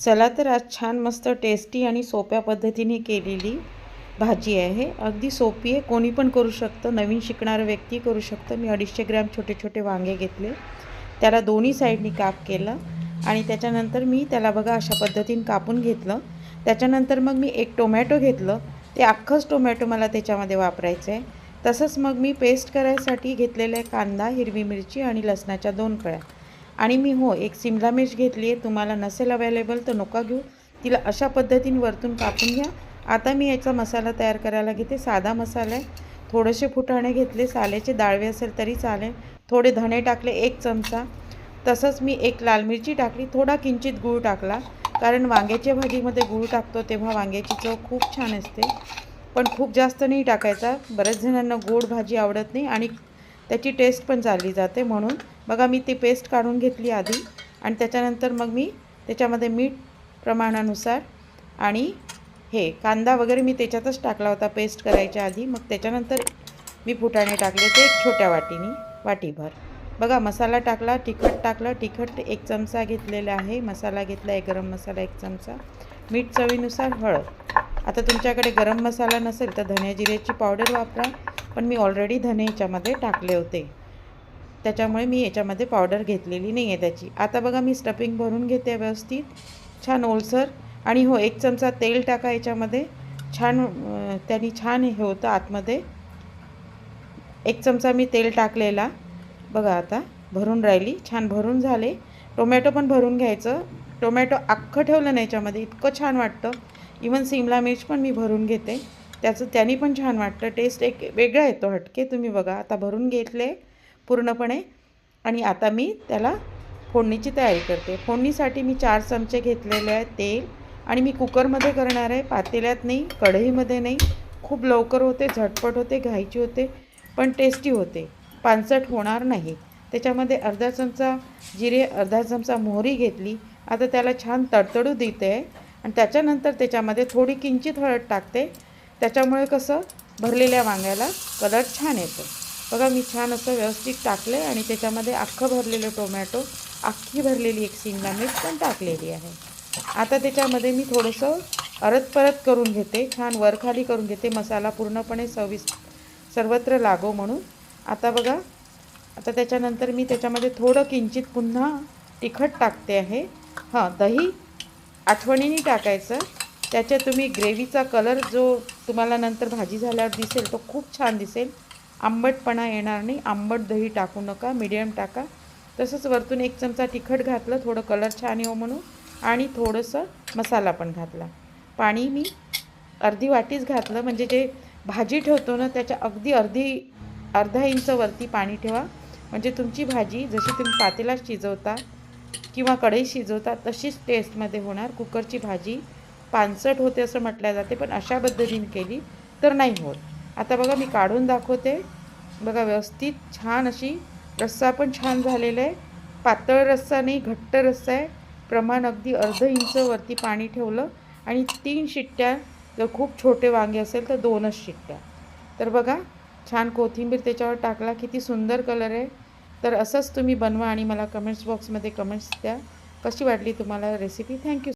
चला तर आज छान मस्त टेस्टी आणि सोप्या पद्धतीने केलेली भाजी आहे. अगदी सोपी आहे. कोणी पण करू शकतं. नवीन शिकणारं व्यक्ती करू शकतं. मी अडीचशे ग्रॅम छोटे छोटे वांगे घेतले. त्याला दोन्ही साईडनी काप केलं आणि त्याच्यानंतर मी त्याला बघा अशा पद्धतीने कापून घेतलं. त्याच्यानंतर मग मी एक टोमॅटो घेतलं. ते अख्खंच टोमॅटो मला त्याच्यामध्ये वापरायचं आहे तसंच मग मी पेस्ट करायसाठी घेतलेलं आहे कांदा हिरवी मिरची आणि लसणाच्या दोन कळ्या. आणि मी हो एक सिमला मिर्च घेतली आहे. तुम्हाला नसेल अवेलेबल तर नका घेऊ. तिला अशा पद्धतीने वरतून कापून घ्या. आता मी याचा मसाला तयार करायला घेते. साधा मसाला आहे. थोडेसे फुटाणे घेतले. साल्याचे डाळवे असेल तरी चालेल. थोडे धणे टाकले. एक चमचा. तसंच मी एक लाल मिरची टाकली. थोडा किंचित गूळ टाकला. कारण वांग्याच्या भाजीमध्ये गूळ टाकतो तेव्हा वांग्याची चव खूप छान असते. पण खूप जास्त नाही टाकायचा. बऱ्याच जणांना गोड भाजी आवडत नाही आणि त्याची टेस्ट पण चालली जाते म्हणून बघा मी ती पेस्ट काढून घेतली आधी आणि त्याच्यानंतर मग मी त्याच्यामध्ये मीठ प्रमाणानुसार आणि हे कांदा वगैरे मी त्याच्यातच टाकला होता पेस्ट करायच्या आधी. मग त्याच्यानंतर मी फुटाणे टाकले ते एक छोट्या वाटीनी वाटीभर. बघा मसाला टाकला तिखट टाकलं. तिखट एक चमचा घेतलेला आहे. मसाला घेतला आहे गरम मसाला एक चमचा. मीठ चवीनुसार हळद. आता तुमच्याकडे गरम मसाला नसेल तर धने जिऱ्याची पावडर वापरा. पण मी ऑलरेडी धने याच्यामध्ये टाकले होते. त्याच्यामुळे मी याच्यामध्ये पावडर घेतलेली नाही आहे त्याची. आता बघा मी स्टफिंग भरून घेते व्यवस्थित. छान ओलसर आणि हो एक चमचा तेल टाका याच्यामध्ये. छान त्यांनी छान हे होतं आतमध्ये. एक चमचा मी तेल टाकलेला. बघा आता भरून राहिली. छान भरून झाले. टोमॅटो पण भरून घ्यायचं. टोमॅटो अख्खं ठेवलं नाही याच्यामध्ये. इतकं छान वाटतं. इवन सिमला मिर्च पण मी भरून घेते. त्याचं त्यांनी पण छान वाटतं. टेस्ट एक वेगळा येतो हटके. तुम्ही बघा आता भरून घेतले. पूर्णपणे आणि आता मी त्याला फोडणीची तयारी करते. फोडणीसाठी मी चार चमचे घेतलेले आहे तेल आणि मी कुकरमध्ये करणार आहे. पातेल्यात नाही कढईमध्ये नाही. खूप लवकर होते झटपट होते घाईची होते पण टेस्टी होते. पानसट होणार नाही. त्याच्यामध्ये अर्धा चमचा जिरे अर्धा चमचा मोहरी घेतली. आता त्याला छान तडतडू देते. आणि त्याच्यानंतर त्याच्यामध्ये थोडी किंचित हळद टाकते. त्याच्यामुळे कसं भरलेल्या वांग्याला कलर छान येतो. बघा मी छान असं व्यवस्थित टाकलं आहे आणि त्याच्यामध्ये अख्खं भरलेलं टोमॅटो अख्खी भरलेली एक शिमला मिर्च पण टाकलेली आहे. आता त्याच्यामध्ये मी थोडंसं अरत परत करून घेते छान वरखाली करून घेते मसाला पूर्णपणे सविस सर्वत्र लागो म्हणून. आता बघा आता त्याच्यानंतर मी त्याच्यामध्ये थोडं किंचित पुन्हा तिखट टाकते आहे. हां दही आठवणीने टाकायचं. त्याच्या तुम्ही ग्रेव्हीचा कलर जो तुम्हाला नंतर भाजी झाल्यावर दिसेल तो खूप छान दिसेल. आंबटपणा येणार नाही. आंबट दही टाकू नका मिडियम टाका. तसंच वरतून एक चमचा तिखट घातलं थोडं कलर छान येऊ म्हणून. आणि थोडंसं मसाला पण घातला. पाणी मी अर्धी वाटीच घातलं. म्हणजे जे भाजी ठेवतो ना त्याच्या अगदी अर्धी अर्धा इंचवरती पाणी ठेवा. म्हणजे तुमची भाजी जशी तुम्ही पातेला शिजवता किंवा कढई शिजवता तशीच टेस्टमध्ये होणार. कुकरची भाजी पानसट होते असं म्हटलं जाते पण अशा पद्धतीने केली तर नाही होत. आता बघा मी काढून दाखवते. बघा व्यवस्थित छान अशी रस्सा पण छान झालेला आहे. पातळ रस्सा नाही घट्ट रस्सा आहे. प्रमाण अगदी अर्ध इंच वरती पाणी ठेवलं आणि तीन शिट्ट्या जर खूप छोटे वांगे असेल तर दोनच शिट्ट्या. तर बघा छान कोथिंबीर त्याच्यावर टाकला किती सुंदर कलर आहे. तर असंच तुम्ही बनवा आणि मला कमेंट्स बॉक्समध्ये कमेंट्स द्या. कशी वाटली तुम्हाला रेसिपी थँक्यू